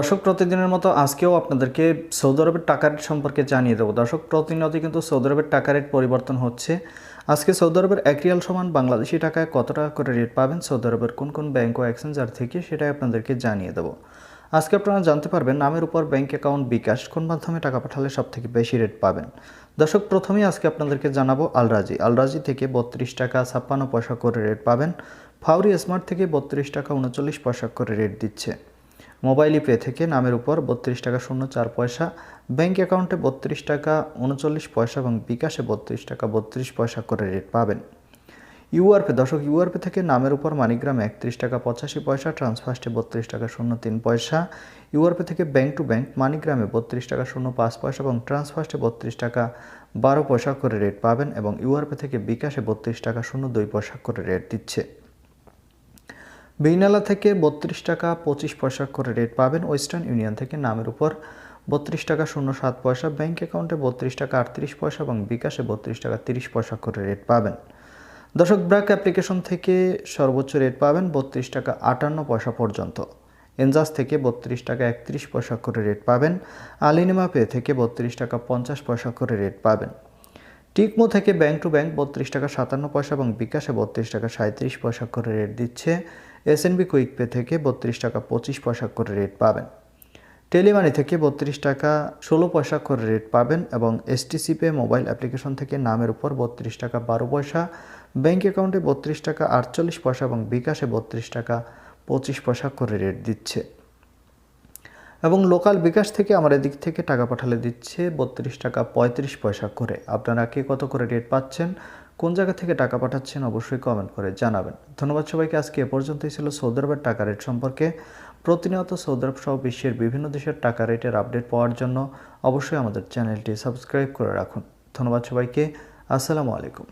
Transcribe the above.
দর্শক প্রতিদিনের মতো আজকেও আপনাদেরকে সৌদি আরবের টাকা রেট সম্পর্কে জানিয়ে দেবো। দর্শক প্রতিনিয়ত কিন্তু সৌদি আরবের টাকা রেট পরিবর্তন হচ্ছে। আজকে সৌদি আরবের এক রিয়াল সমান বাংলাদেশি টাকায় কত টাকা করে রেট পাবেন? সৌদি আরবের কোন কোন ব্যাংক ও এক্সচেঞ্জার থেকে সেটাই আপনাদেরকে জানিয়ে দেবো। আজকে আপনারা জানতে পারবেন, নামের উপর ব্যাংক অ্যাকাউন্ট বিকাশ কোন মাধ্যমে টাকা পাঠালে সব থেকে বেশি রেট পাবেন। দর্শক, প্রথমেই আজকে আপনাদেরকে জানাব আলরাজি। আলরাজি থেকে বত্রিশ টাকা ছাপ্পান্ন পয়সা করে রেট পাবেন। ফাউরি স্মার্ট থেকে বত্রিশ টাকা উনচল্লিশ পয়সা করে রেট দিচ্ছে। মোবাইল পে থেকে নামের উপর বত্রিশ টাকা শূন্য চার পয়সা ব্যাঙ্ক অ্যাকাউন্টে বত্রিশ টাকা উনচল্লিশ পয়সা এবং বিকাশে বত্রিশ টাকা বত্রিশ পয়সা করে রেট পাবেন। ইউআরপে, দর্শক, ইউআরপে থেকে নামের উপর মানিগ্রামে একত্রিশ টাকা পঁচাশি পয়সা, ট্রান্সফার্স্টে বত্রিশ টাকা শূন্য তিন পয়সা। ইউআরপে থেকে ব্যাঙ্ক টু ব্যাঙ্ক মানিগ্রামে বত্রিশ টাকা শূন্য পাঁচ পয়সা এবং ট্রান্সফার্স্টে বত্রিশ টাকা বারো পয়সা করে রেট পাবেন এবং ইউআরপে থেকে বিকাশে বত্রিশ টাকা শূন্য দুই পয়সা করে রেট দিচ্ছে। বিনালা থেকে বত্রিশ টাকা পঁচিশ পয়সা করে রেট পাবেন ওয়েস্টার্ন ইউনিয়ন থেকে নামের উপর। বত্রিশ টাকা শূন্য সাত পয়সা ব্যাঙ্ক অ্যাকাউন্টে বত্রিশ টাকা আটত্রিশ পয়সা এবং বিকাশে বত্রিশ টাকা তিরিশ পয়সা করে রেট পাবেন। দর্শক, ব্র্যাক অ্যাপ্লিকেশন থেকে সর্বোচ্চ রেট পাবেন বত্রিশ টাকা আটান্ন পয়সা পর্যন্ত। এনজাস থেকে বত্রিশ টাকা একত্রিশ পয়সা করে রেট পাবেন। আলিনিমা পে থেকে বত্রিশ টাকা পঞ্চাশ পয়সা করে রেট পাবেন। টিকমো থেকে ব্যাংক টু ব্যাংক বত্রিশ টাকা সাতান্ন পয়সা এবং বিকাশে বত্রিশ টাকা সাঁত্রিশ পয়সা করে রেট দিচ্ছে এসএনবি কুইক পে থেকে বত্রিশ টাকা পঁচিশ পয়সা করে রেট পাবেন। টেলিমানি থেকে বত্রিশ টাকা ষোলো পয়সা করে রেট পাবেন এবং এসটিসি পে মোবাইল অ্যাপ্লিকেশন থেকে নামের উপর বত্রিশ টাকা বারো পয়সা ব্যাংক অ্যাকাউন্টে বত্রিশ টাকা আটচল্লিশ পয়সা এবং বিকাশে বত্রিশ টাকা পঁচিশ পয়সা করে রেট দিচ্ছে। এবং লোকাল বিকাশ থেকে আমার এদিক থেকে টাকা পাঠালে দিচ্ছে বত্রিশ টাকা পঁয়ত্রিশ পয়সা করে। আপনারা কে কত করে রেট পাচ্ছেন? কোন জায়গা থেকে টাকা পাঠাচ্ছেন অবশ্যই কমেন্ট করে জানাবেন। ধন্যবাদ সবাইকে, আজকে এ পর্যন্তই ছিল সৌদি আরবের টাকা রেট সম্পর্কে। প্রতিনিয়ত সৌদি আরব সহ বিশ্বের বিভিন্ন দেশের টাকা রেটের আপডেট পাওয়ার জন্য অবশ্যই আমাদের চ্যানেলটি সাবস্ক্রাইব করে রাখুন। ধন্যবাদ সবাইকে, আসসালামু আলাইকুম।